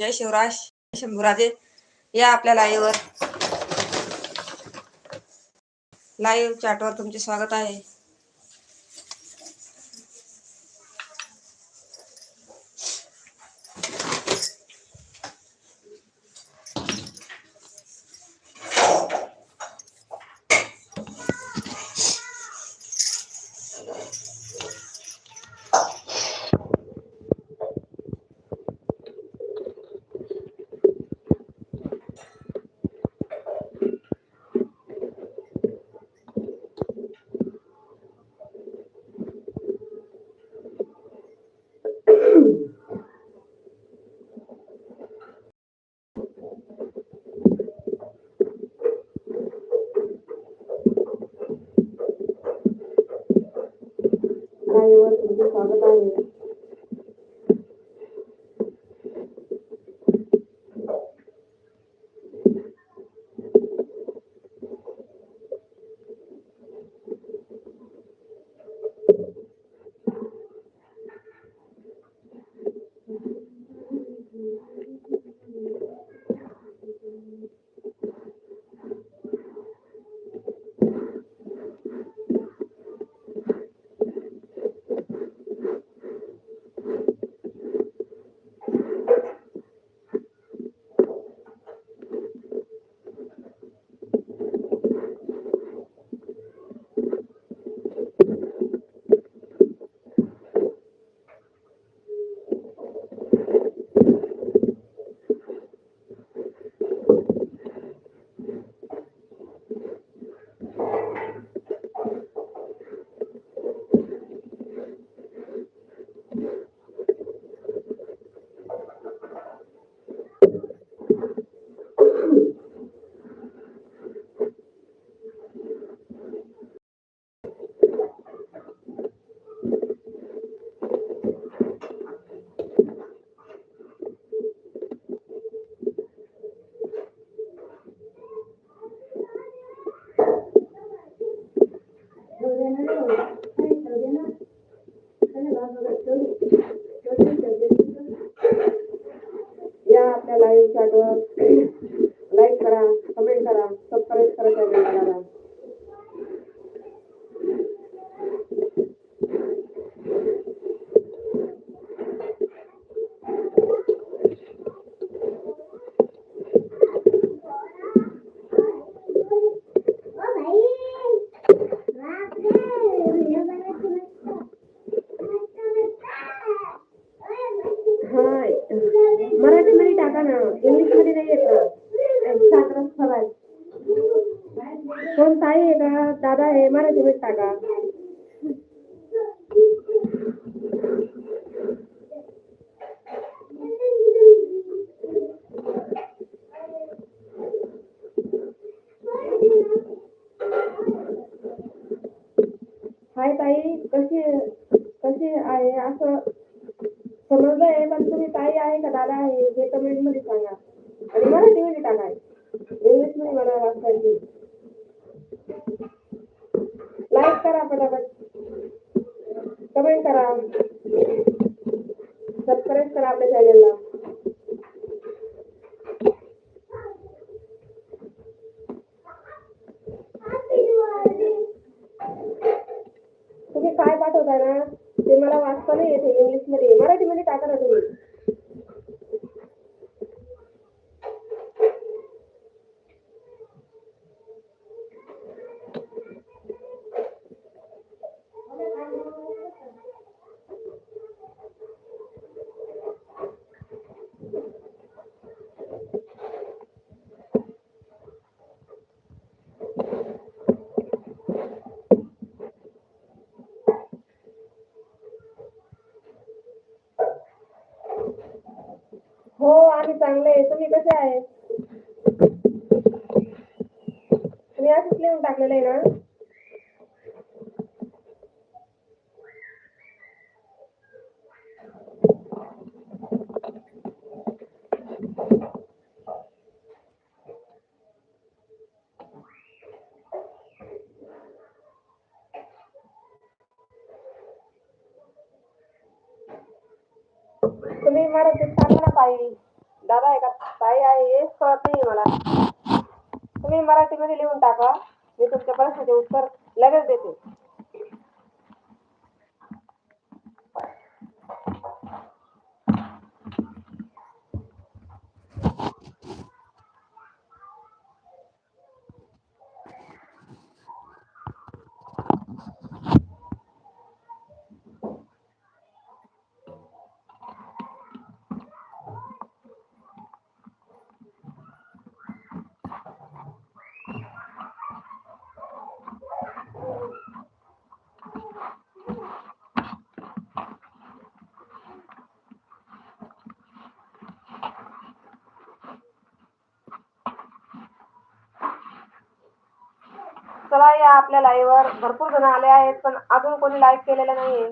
जय शिवराज शंभूराजे. या आपल्या लाईव्हवर लाईव्ह चॅटवर तुमचे स्वागत आहे. लाईव्हवर तुमचे स्वागत आहे या मराठी भेटता का टाका हाय ताई कशी कशी आहे? असं समजलं पण तुम्ही ताई आहे का दादा आहे? हे कमेंटमध्ये सांगा. सबस्क्राईब तुम्ही काय पाठवताय ना? ते मला वाचता नाही येते इंग्लिशमध्ये मराठी मध्ये टाका ना तुम्ही? हो आम्ही चांगले आहे. तुम्ही कसे आहे तुम्ही असंच लिहून टाकलेलं आहे ना? तुम्ही मराठीत सांगा ना पाहिजे दादा आहे का ताई आहे हेच कळत नाही मला. तुम्ही मराठीमध्ये लिहून टाका. मी तुमच्या प्रश्नाचे उत्तर लगेच देते. चला या आपल्या लाईव्हवर भरपूर जण आले आहेत पण अजून कोणी लाईव्ह केलेलं नाहीये.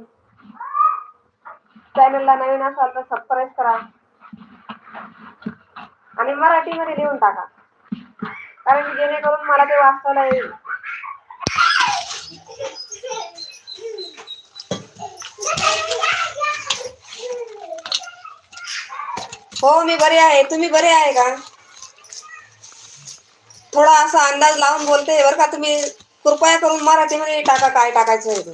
चॅनलला नवीन असाल तर सबस्क्राईब करा. आणि मराठीमध्ये लिहून टाका. कारण की जेणेकरून मला ते वाचता येईल. हो मी बरे आहे. तुम्ही बरे आहे का? थोडा असा अंदाज लावून बोलते बरं का तुम्ही कृपया करून मराठीमध्ये टाका काय टाकायचं आहे ते.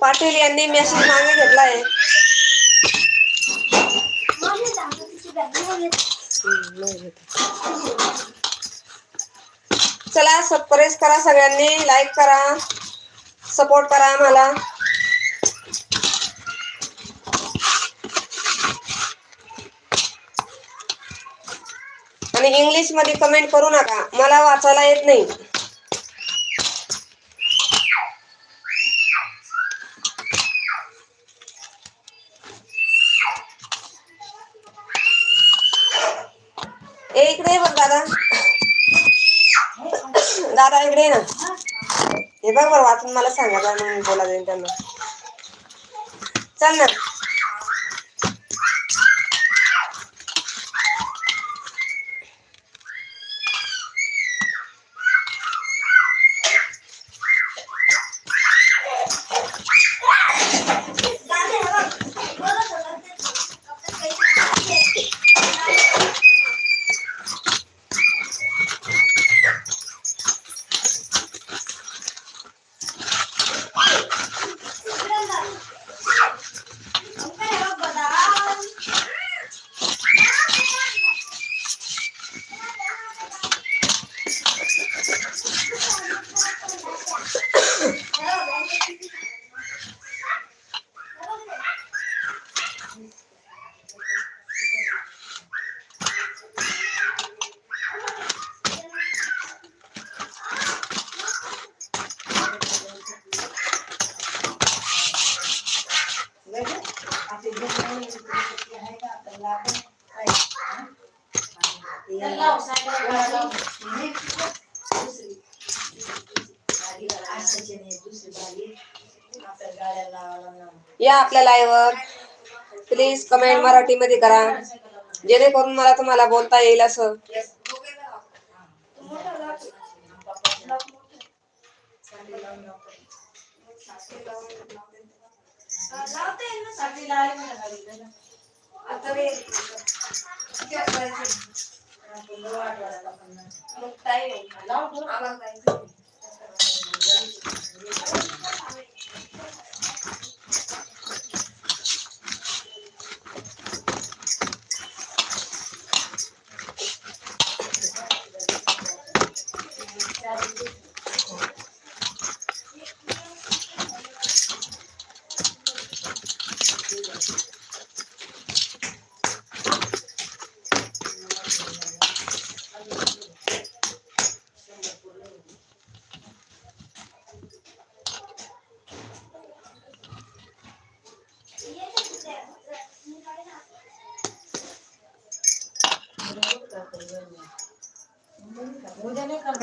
पाटील यांनी मेसेज मागे घेतला आहे चला सप्रेस करा सगळ्यांनी लाईक करा सपोर्ट करा आम्हाला. आणि इंग्लिशमध्ये कमेंट करू नका. मला वाचायला येत नाही. ए इकडे बघ दादा. दादा इकडे ना. हे बघ बरं वाचून मला सांगा बरं मग बोला जाईल त्यांना. चल ना. या आपल्या लाईव्हवर प्लीज कमेंट मराठीमध्ये करा. जेणेकरून मला तुम्हाला बोलता येईल असं.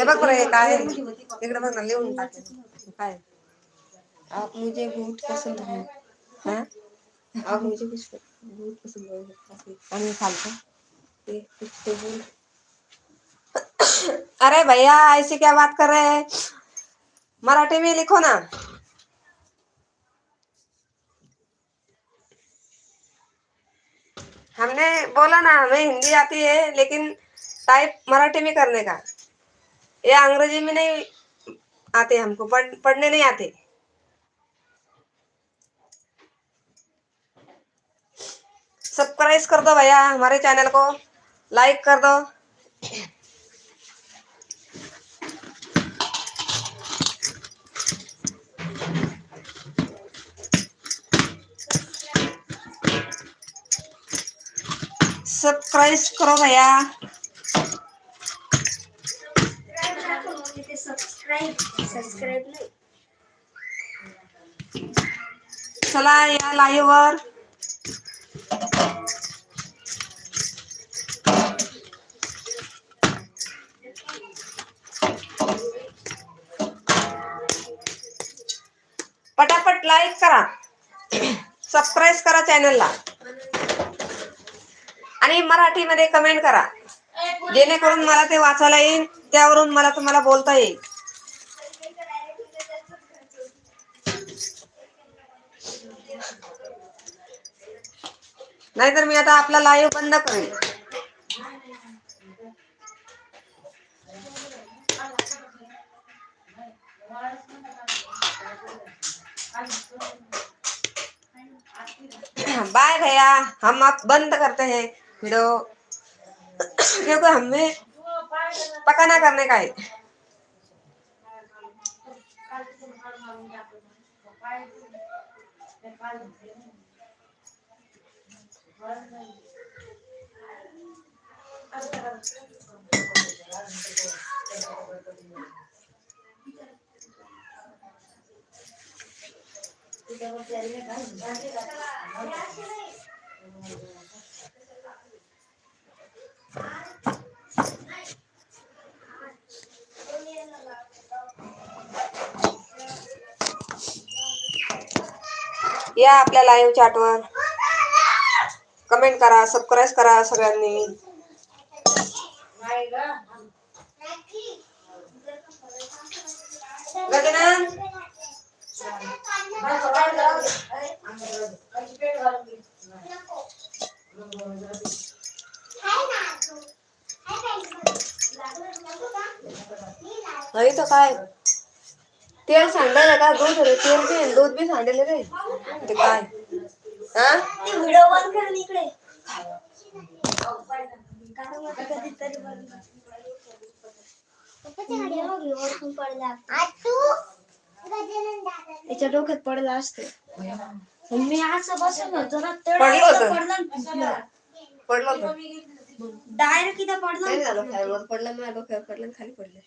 बघ बरं आहे? इकडे बघ ना लिहून टाक काय आप मुझे बहुत पसंद है हाँ आप मुझे कुछ बहुत पसंद है ये कुछ तो बोल अरे भैया ऐसे क्या बात कर रहे हैं? मराठी में लिखो ना। हमने बोला ना हमें हिंदी आती है लेकिन टाइप मराठी में करने का। ये अंग्रेज़ी में नहीं आते हमको पढ़, पढ़ने नहीं आते। सब्सक्राइब कर दो भैया हमारे चैनल को। लाइक कर दो। सब्सक्राइब करो भैया। सबस्क्राईब सबस्क्राईब नाही. चला या लाईव्ह वर पटापट लाईक करा. सबस्क्राईब करा चॅनलला आणि मराठीमध्ये कमेंट करा. जेणेकरून मला ते वाचायला येईल त्यावरून मला तुम्हाला बोलता येईल. नाहीतर मी आता आपला लाईव्ह बंद करेल बाय भैया, हम आप बंद करते हैं वीडियो। क्योंकि हमें पका ना करने का है। Thank. या आपल्या लाईव्ह चॅटवर कमेंट करा सबस्क्राईब करा सगळ्यांनी. काय? तेल सांडायला का? दूध रे तेल बी दूध बी सांडेल रे ते काय? हा? व्हिडिओ बंद कर इकडे. त्याच्या डोक्यात पडला असते. मी असं बसून होतो ना पडलं. पडलं डायरेक्ट इथं पडलं पडलं माझ्या डोक्यावर पडलं खाली पडलं.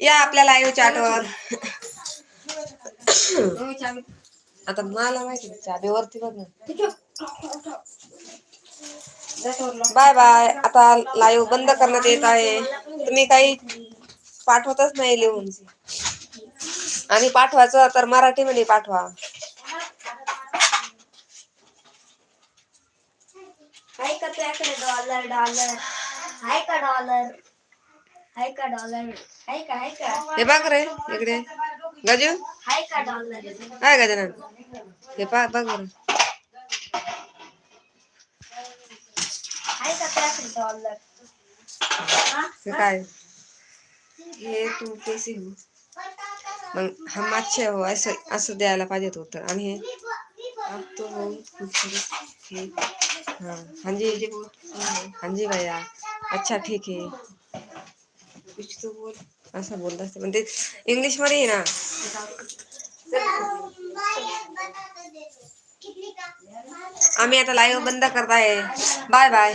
या आपल्या लाईव्ह चॅटवर आता मला माहिती चाबीवरती बघ ना. Bye bye. आता लाईव्ह बंद करण्यात येत आहे. तुम्ही काही पाठवतच नाही लिहून. आणि पाठवायचं तर मराठीमध्ये पाठवा. आहे का तुझ्याकडे डॉलर डॉलर आहे का डॉलर आहे का डॉलर हे बघ रे इकडे. गजू? काय गजानन हे पा बघ बरं? हे? काय? हे तू कैसे हो. मग हम अच्छे हो असं असं द्यायला पाहिजे होतं आणि हे? आप तो है हाँ? हाँ. जी हाँ जी भैया अच्छा ठीक है कुछ तो बोल. असं बोलत असते पण ते. म्हणजे इंग्लिशमध्ये आहे ना. आम्ही आता लाईव्ह बंद करत आहे बाय बाय